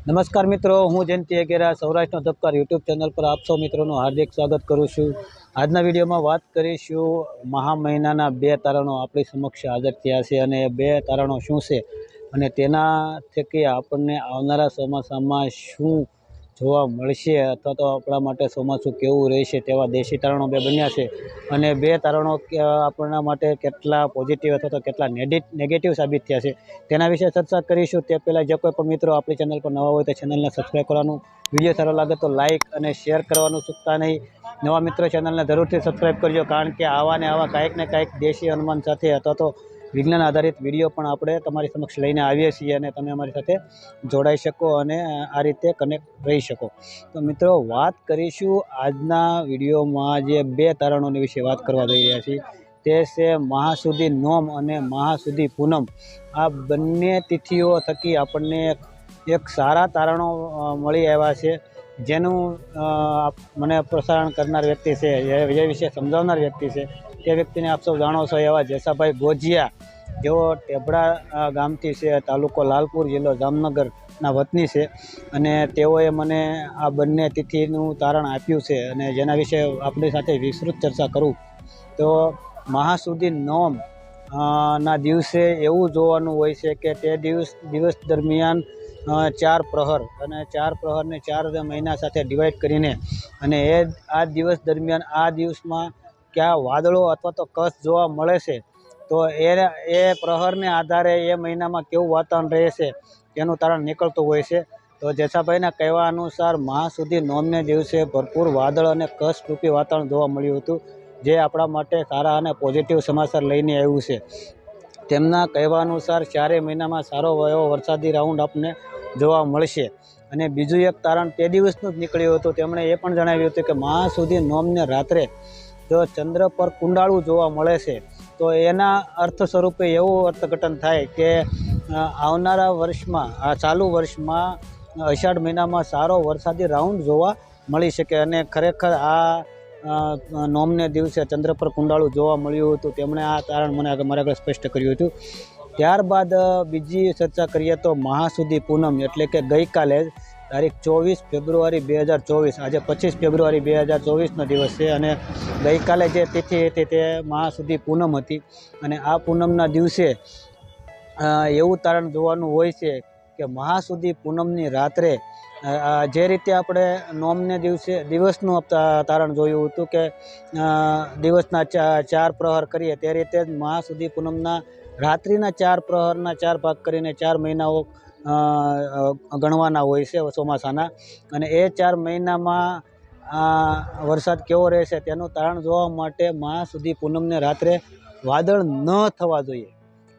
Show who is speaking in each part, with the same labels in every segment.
Speaker 1: નમસ્કાર મિત્રો, હું જયંતિ અગેરા, સૌરાષ્ટ્રનો ધબકાર યુટ્યુબ ચેનલ પર આપ સૌ મિત્રોનું હાર્દિક સ્વાગત કરું છું. આજના વિડીયોમાં વાત કરીશું મહા મહિનાના બે તારણો આપણી સમક્ષ હાજર થયા છે અને બે તારણો શું છે અને તેના થકી આપણને આવનારા ચોમાસામાં શું જોવા મળશે અથવા તો આપણા માટે ચોમાસું કેવું રહેશે તેવા દેશી તારણો બે બન્યા છે. અને બે તારણો આપણા માટે કેટલા પોઝિટિવ અથવા તો કેટલા નેગેટિવ સાબિત થયા છે. તેના વિશે ચર્ચા કરીશું. તે પહેલાં જે કોઈ પણ મિત્રો આપણી ચેનલ પર નવા હોય તો ચેનલને સબસ્ક્રાઈબ કરવાનું. વીડિયો સારો લાગે તો લાઇક અને શેર કરવાનું ચૂકતા નહીં. નવા મિત્રો ચેનલને જરૂરથી સબસ્ક્રાઈબ કરજો. કારણ કે આવા ને આવા કાંઈક ને કાંઈક દેશી અનુમાન સાથે અથવા તો વિજ્ઞાન આધારિત વીડિયો પણ આપણે તમારી સમક્ષ લઈને આવીએ છીએ અને તમે અમારી સાથે જોડાઈ શકો અને આ રીતે કનેક્ટ રહી શકો. તો મિત્રો, વાત કરીશું આજના વિડીયોમાં જે બે તારણોની વિશે વાત કરવા જઈ રહ્યા છીએ. તે છે મહાસુદી નોમ અને મહાસુદી પૂનમ. આ બંને તિથિઓ થકી આપણને એક- સારા તારણો મળી આવ્યા છે. જેનું મને પ્રસારણ કરનાર વ્યક્તિ છે જે વિશે સમજાવનાર વ્યક્તિ છે. તે વ્યક્તિને આપ સૌ જાણો છો એવા જેસાભાઈ ગોજિયા, જેઓ ટેભડા ગામથી છે, તાલુકો લાલપુર જિલ્લો જામનગરના વતની છે અને તેઓએ મને આ બંને તિથિનું તારણ આપ્યું છે અને જેના વિશે આપણી સાથે વિસ્તૃત ચર્ચા કરું. તો મહાસુદી નોમ ના દિવસે એવું જોવાનું હોય છે કે તે દિવસ દિવસ દરમિયાન ચાર પ્રહર અને ચાર પ્રહરને ચાર મહિના સાથે ડિવાઈડ કરીને અને એ આ દિવસ દરમિયાન આ દિવસમાં ક્યાં વાદળો અથવા તો કચ્છ જોવા મળે છે, તો એ એ પ્રહરને આધારે એ મહિનામાં કેવું વાતાવરણ રહેશે તેનું તારણ નીકળતું હોય છે. તો જેસાભાઈના કહેવા અનુસાર મહા સુધી નોમને દિવસે ભરપૂર વાદળ અને કચ્છ રૂપી વાતાવરણ જોવા મળ્યું હતું, જે આપણા માટે સારા અને પોઝિટિવ સમાચાર લઈને આવ્યું છે. તેમના કહેવા અનુસાર ચારેય મહિનામાં સારો એવો વરસાદી રાઉન્ડ આપને જોવા મળશે. અને બીજું એક તારણ તે દિવસનું જ નીકળ્યું હતું, તેમણે એ પણ જણાવ્યું હતું કે મહા સુધી નોમને રાત્રે જો ચંદ્ર પર કુંડાળું જોવા મળે છે, તો એના અર્થ સ્વરૂપે એવું અર્થઘટન થાય કે આવનારા વર્ષમાં, આ ચાલુ વર્ષમાં, અષાઢ મહિનામાં સારો વરસાદી રાઉન્ડ જોવા મળી શકે અને ખરેખર આ નોમને દિવસે ચંદ્ર પર કુંડાળું જોવા મળ્યું હતું. તેમણે આ તારણ મને આગળ મારા આગળ સ્પષ્ટ કર્યું હતું. ત્યારબાદ બીજી ચર્ચા કરીએ તો મહાસુદી પૂનમ એટલે કે ગઈકાલે તારીખ ચોવીસ ફેબ્રુઆરી બે હજાર ચોવીસ. આજે પચીસ ફેબ્રુઆરી બે હજાર ચોવીસનો દિવસ છે અને ગઈકાલે જે તિથિ હતી તે મહાસુદી પૂનમ હતી. અને આ પૂનમના દિવસે એવું તારણ જોવાનું હોય છે કે મહા સુધી પૂનમની રાત્રે જે રીતે આપણે નોમને દિવસે, દિવસનું તારણ જોયું હતું કે દિવસના ચાર પ્રહર કરીએ તે રીતે જ મહાસુદી પૂનમના રાત્રિના ચાર પ્રહરના ચાર ભાગ કરીને ચાર મહિનાઓ ગણવાના હોય છે ચોમાસાના. અને એ ચાર મહિનામાં વરસાદ કેવો રહેશે તેનું તારણ જોવા માટે મહા સુધી પૂનમને રાત્રે વાદળ ન થવા જોઈએ.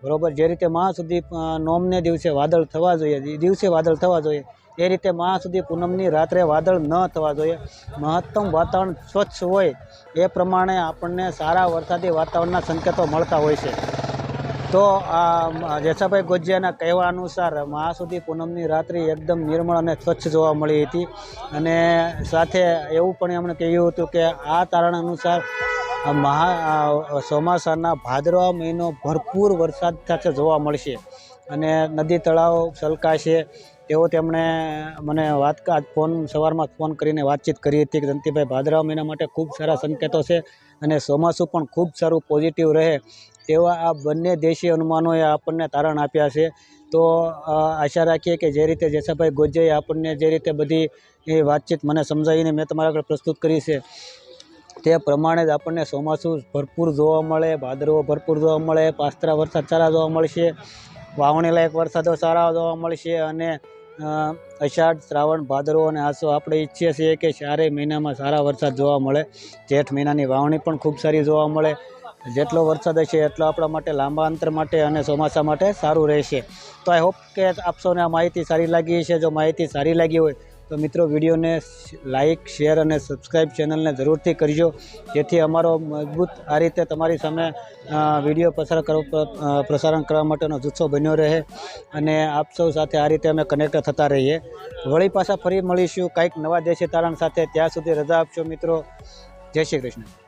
Speaker 1: બરાબર? જે રીતે મહા સુધી નોમને દિવસે વાદળ થવા જોઈએ દિવસે વાદળ થવા જોઈએ, એ રીતે મહા સુધી પૂનમની રાત્રે વાદળ ન થવા જોઈએ. મહત્તમ વાતાવરણ સ્વચ્છ હોય એ પ્રમાણે આપણને સારા વરસાદી વાતાવરણના સંકેતો મળતા હોય છે. તો આ જેસાભાઈ ગોજિયાના કહેવા અનુસાર મહાસુદી પૂનમની રાત્રિ એકદમ નિર્મળ અને સ્વચ્છ જોવા મળી હતી. અને સાથે એવું પણ એમણે કહ્યું હતું કે, આ તારણ અનુસાર મહા ચોમાસાના ભાદરવા મહિનો ભરપૂર વરસાદ સાથે જોવા મળશે. અને નદી તળાવ છલકાશે. તેવો તેમણે મને વાત આજ ફોન, સવારમાં ફોન કરીને વાતચીત કરી હતી કે જંતીભાઈ ભાદરવા મહિના માટે ખૂબ સારા સંકેતો છે અને ચોમાસું પણ ખૂબ સારું પોઝિટિવ રહે. તેવા આ બંને દેશી અનુમાનોએ આપણને તારણ આપ્યા છે. તો આશા રાખીએ કે જે રીતે જેસાભાઈ ગોજેએ આપણને જે રીતે બધી એ વાતચીત મને સમજાવીને મેં તમારા આગળ પ્રસ્તુત કરી છે, તે પ્રમાણે જ આપણને ચોમાસું ભરપૂર જોવા મળે, ભાદરવો ભરપૂર જોવા મળે, પાસ્તરા વરસાદ સારા જોવા મળશે વાવણી લાયક વરસાદો સારા જોવા મળશે અને અષાઢ, શ્રાવણ, ભાદરવો અને આસો આપણે ઈચ્છીએ છીએ કે ચારેય મહિનામાં સારા વરસાદ જોવા મળે. જેઠ મહિનાની વાવણી પણ ખૂબ સારી જોવા મળે. જેટલો વરસાદ હશે એટલો આપણા માટે લાંબા અંતર માટે અને ચોમાસા માટે સારું રહેશે. તો આઈ હોપ કે આપ સૌને આ માહિતી સારી લાગી છે જો માહિતી સારી લાગી હોય, તો મિત્રો વિડીયોને લાઇક શેર અને સબસ્ક્રાઈબ ચેનલને જરૂરથી કરજો. જેથી અમારો મજબૂત આ રીતે તમારી સામે વીડિયો પસાર કરવા પ્રસારણ કરવા માટેનો જુસ્સો બન્યો રહે અને આપ સૌ સાથે આ રીતે અમે કનેક્ટ થતા રહીએ. વળી પાછા ફરી મળીશું કંઈક નવા દેશી તારણ સાથે. ત્યાં સુધી રજા આપશો મિત્રો. જય શ્રી કૃષ્ણ.